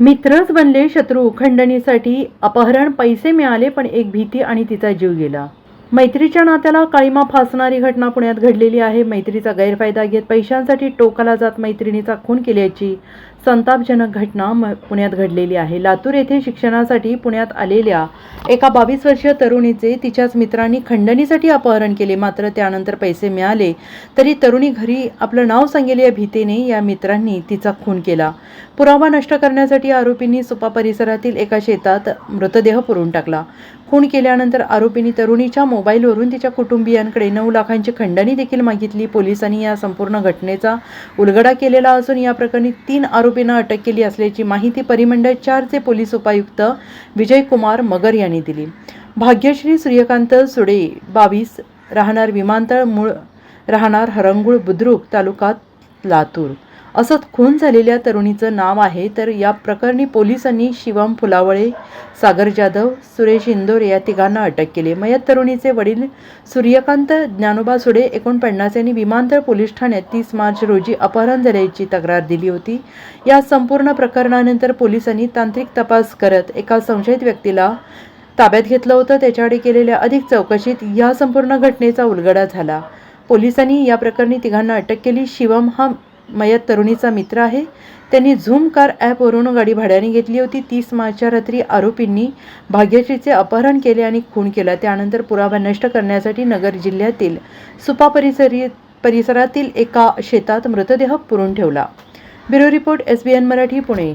मित्रच बनले शत्रू खंडणीसाठी अपहरण पैसे मिळाले पण एक भीती आणि तिचा जीव गेला. मैत्रीच्या नात्याला काळीमा फासणारी घटना पुण्यात घडलेली आहे. मैत्रीचा गैरफायदा घेत पैशांसाठी टोकाला जात मैत्रिणीचा खून केल्याची संतापजनक घटना म पुण्यात घडलेली आहे. लातूर येथे शिक्षणासाठी पुण्यात आलेल्या एका बावीस वर्षीय तरुणीचे तिच्याच मित्रांनी खंडणीसाठी अपहरण केले. मात्र त्यानंतर पैसे मिळाले तरी तरुणी घरी आपलं नाव सांगेल या भीतीने या मित्रांनी तिचा खून केला. पुरावा नष्ट करण्यासाठी आरोपींनी सुपा परिसरातील एका शेतात मृतदेह पुरून टाकला. खून केल्यानंतर आरोपींनी तरुणीच्या मोबाईलवरून तिच्या कुटुंबियांकडे नऊ लाखांची खंडणी देखील मागितली. पोलिसांनी या संपूर्ण घटनेचा उलगडा केलेला असून या प्रकरणी तीन आरोपींना अटक केली असल्याची माहिती परिमंडळ चारचे पोलीस उपायुक्त विजय कुमार मगर यांनी दिली. भाग्यश्री सूर्यकांत सुडे बावीस राहणार विमानतळ मूळ राहणार हरंगुळ बुद्रुक तालुक्यात लातूर. असं खून झालेल्या तरुणीचं नाव आहे तर या प्रकरणी पोलिसांनी शिवम फुलावळे सागर जाधव सुरेश इंदोरे या तिघांना अटक केली. मयत तरुणीचे वडील सूर्यकांत ज्ञानोबा सुडे एकोणपन्नास यांनी विमानतळ पोलीस ठाण्यात तीस मार्च रोजी अपहरण झाल्याची तक्रार दिली होती. या संपूर्ण प्रकरणानंतर पोलिसांनी तांत्रिक तपास करत एका संशयित व्यक्तीला ताब्यात घेतलं होतं. त्याच्याकडे केलेल्या अधिक चौकशीत या संपूर्ण घटनेचा उलगडा झाला. पोलिसांनी या प्रकरणी तिघांना अटक केली. शिवम हा मयत तरुणीचा मित्र आहे. त्यांनी झूम कार ॲपवरून गाडी भाड्याने घेतली होती. तीस मार्चच्या रात्री आरोपींनी भाग्यश्रीचे अपहरण केले आणि खून केला. त्यानंतर पुरावा नष्ट करण्यासाठी नगर जिल्ह्यातील सुपा परिसरी परिसरातील एका शेतात मृतदेह पुरून ठेवला. Bureau report S B N Marathi Pune.